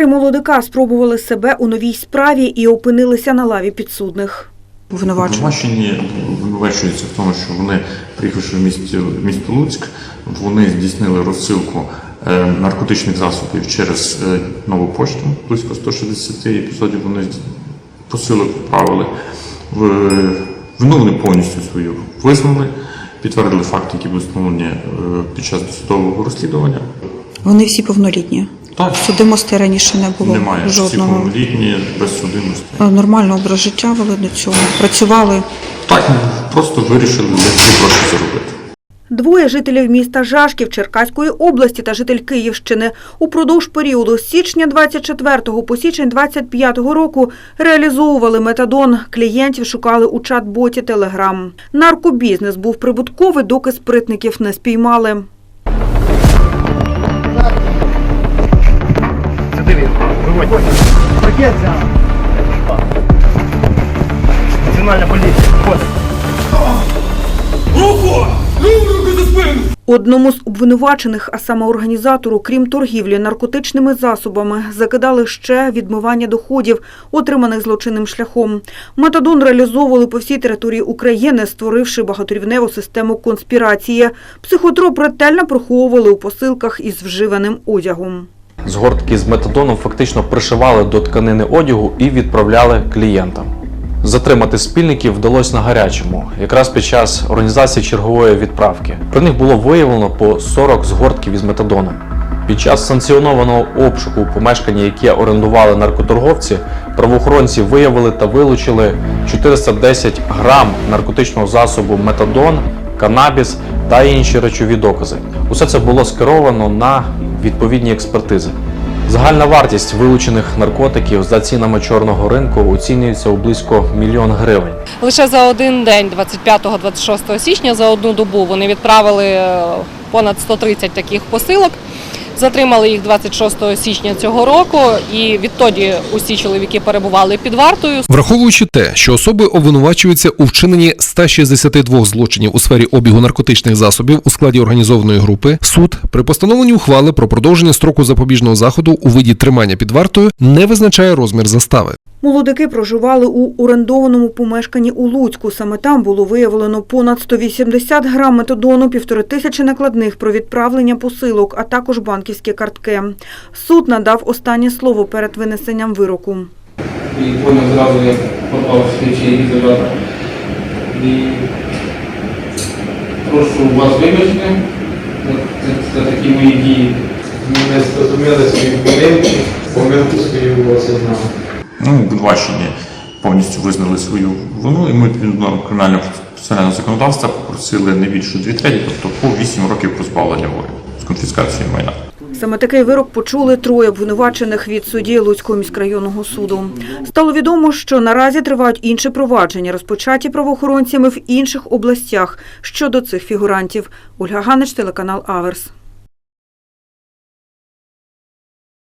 три молодика спробували себе у новій справі і опинилися на лаві підсудних. Обвинувачені. Обвинувачені обвинувачуються в тому, що вони, приїхавши в місті, в місто Луцьк, вони здійснили розсилку е, наркотичних засобів через е, нову пошту. Близько 160 епізодів вони посилок відправили. В- Вину повністю свою визнали, підтвердили факти, які були встановлені е, під час досудового розслідування. Вони всі повнолітні. Так, Судимості раніше не було немає всі жодного. повнолітні, без судимості. Е, Нормально образ життя вели до цього. Працювали. Так, просто вирішили десь гроші заробити. Двоє жителів міста Жашків Черкаської області та житель Київщини упродовж періоду з січня 24 по січень 25 року реалізовували метадон. Клієнтів шукали у чат-боті Телеграм. Наркобізнес був прибутковий, доки спритників не спіймали. Пакет взяв. Національна поліція. Ось. Одному з обвинувачених, а саме організатору, крім торгівлі наркотичними засобами, закидали ще відмивання доходів, отриманих злочинним шляхом. Метадон реалізовували по всій території України, створивши багаторівневу систему конспірації. Психотроп ретельно приховували у посилках із вживаним одягом. Згортки з метадоном фактично пришивали до тканини одягу і відправляли клієнтам. Затримати спільників вдалося на гарячому, якраз під час організації чергової відправки. При них було виявлено по 40 згортків із метадоном. Під час санкціонованого обшуку у помешканні, яке орендували наркоторговці, правоохоронці виявили та вилучили 410 грам наркотичного засобу метадон, канабіс та інші речові докази. Усе це було скеровано на відповідні експертизи. Загальна вартість вилучених наркотиків за цінами чорного ринку оцінюється у близько мільйон гривень. Лише за один день, 25-26 січня, за одну добу вони відправили е, понад 130 таких посилок. Затримали їх 26 січня цього року, і відтоді усі чоловіки перебували під вартою. Враховуючи те, що особи обвинувачуються у вчиненні 162 злочинів у сфері обігу наркотичних засобів у складі організованої групи, суд при постановленні ухвали про продовження строку запобіжного заходу у виді тримання під вартою не визначає розмір застави. Молодики проживали у орендованому помешканні у Луцьку. Саме там було виявлено понад 180 грам метадону, півтори тисячі накладних про відправлення посилок, а також банківські картки. Суд надав останнє слово перед винесенням вироку. і поняв зразу, як попав слідчий ізолятор. І прошу вас вибачити за такі мої дії. Ми не зрозуміли свої помилки, помилку свою осознали. Ну, обвинувачені повністю визнали свою вину, і ми відповідно кримінального процесуального законодавства попросили не більше дві треті, тобто по 8 років позбавлення волі з конфіскацією майна. Саме такий вирок почули троє обвинувачених від судді Луцького міськрайонного суду. Стало відомо, що наразі тривають інші провадження, розпочаті правоохоронцями в інших областях щодо цих фігурантів. Ольга Ганич, телеканал Аверс.